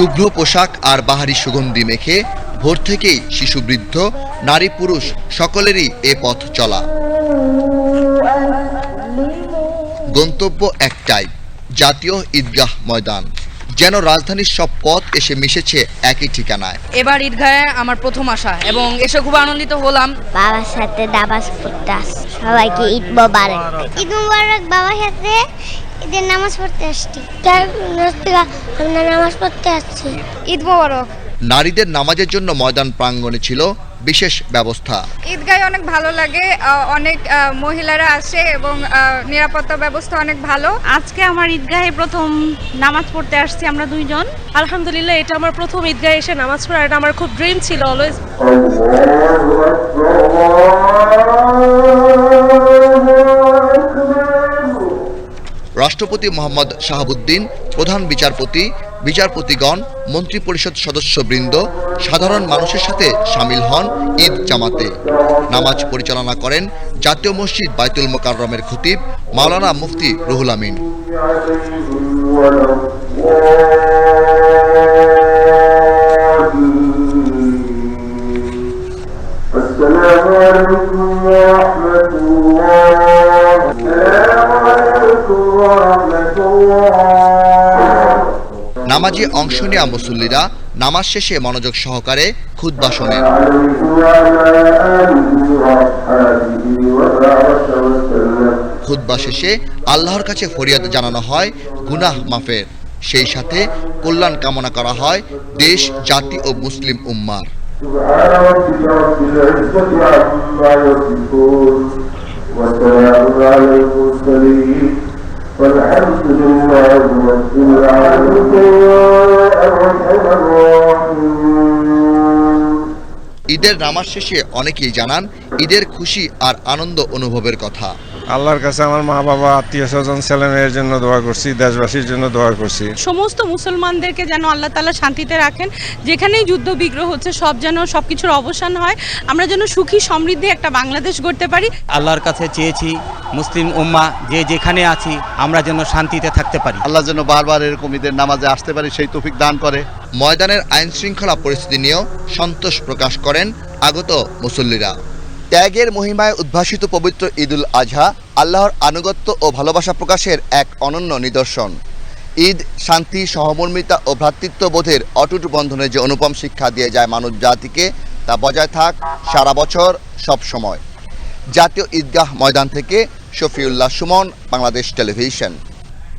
শুভ্র পোশাক আর বাহারি সুগন্ধি মেখে ভোর থেকেই শিশু বৃদ্ধ, নারী পুরুষ সকলেরই এ পথ চলা। গন্তব্য একটাই, জাতীয় ঈদগাহ ময়দান। যেন রাজধানীর সব পথ এসে মিশেছে একই ঠিকানায়। এবার ঈদগাহে আমার প্রথম আসা এবং এসে খুব আনন্দিত হলাম। বাবার সাথে নামাজ পড়তে সবাইকে ঈদ মোবারক। ঈদ মোবারক বাবার সাথে ঈদের নামাজ পড়তে আসছি। আমরা নামাজ পড়তে আসছি। ঈদ মোবারক। নারীদের নামাজের জন্য ময়দান প্রাঙ্গণে ছিল বিশেষ ব্যবস্থা। ঈদগাহে অনেক ভালো লাগে আহ, অনেক মহিলারা আসে এবং নিরাপত্তা ব্যবস্থা অনেক ভালো। আজকে আমার ঈদগাহে প্রথম নামাজ পড়তে আসছি আমরা দুইজন। আলহামদুলিল্লাহ এটা আমার প্রথম ঈদগাহে এসে নামাজ পড়া এটা আমার খুব ড্রিম ছিল অলওয়েজ রাষ্ট্রপতি মোহাম্মদ শাহাবুদ্দিন প্রধান বিচারপতি বিচারপতিগণ, মন্ত্রিপরিষদ সদস্যবৃন্দ, সাধারণ মানুষের সাথে সামিল হন ঈদ জামাতে। নামাজ পরিচালনা করেন জাতীয় মসজিদ বাইতুল মোকাররমের খতিব মাওলানা মুফতি রুহুল আমিন। নামাজে অংশ নেওয়া মুসল্লিরা নামাজ শেষে মনোযোগ সহকারে খুদ্া শোনেন عليه وعلى آله وأصحابه وبارك وسلم খুদ্া শেষে আল্লাহর কাছে ফরিয়াদ জানানো হয় গুনাহ মাফের সেই সাথে কল্যাণ কামনা করা হয় দেশ জাতি ও মুসলিম উম্মার سبحان ربك رب العزة عما يصفون وسلام على المرسلين والحمد لله رب العالمين الرحمن الرحيم ঈদের নামাজ শেষে অনেকেই জানান ঈদের খুশি আর আনন্দ অনুভবের কথা আল্লাহর কাছে আমার মা বাবা আত্মীয় স্বজন ছেলে মেয়ের জন্য দোয়া করছি দেশবাসীর জন্য দোয়া করছি। সমস্ত মুসলমানদেরকে যেন আল্লাহ তালা শান্তিতে রাখেন যেখানেই যুদ্ধ বিগ্রহ হচ্ছে সব যেন সব কিছুর অবসান হয় আমরা যেন সুখী সমৃদ্ধি একটা বাংলাদেশ গড়তে পারি। আল্লাহর কাছে চেয়েছি মুসলিম উম্মা যে যেখানে আছি আমরা যেন শান্তিতে থাকতে পারি। আল্লাহ যেন বারবার এরকম ঈদের নামাজে আসতে পারি সেই তৌফিক দান করে। ময়দানের আইন শৃঙ্খলা পরিস্থিতি নিয়েও সন্তোষ প্রকাশ করেন আগত মুসল্লিরা। ত্যাগের মহিমায় উদ্ভাসিত পবিত্র ঈদুল আজহা, আল্লাহর আনুগত্য ও ভালোবাসা প্রকাশের এক অনন্য নিদর্শন। ঈদ শান্তি, সহমর্মিতা ও ভ্রাতৃত্ববোধের অটুট বন্ধনে যে অনুপম শিক্ষা দিয়ে যায় মানব জাতিকে, তা বজায় থাক সারা বছর সব সময়। জাতীয় ঈদগাহ ময়দান থেকে শফিউল্লাহ সুমন, বাংলাদেশ টেলিভিশন।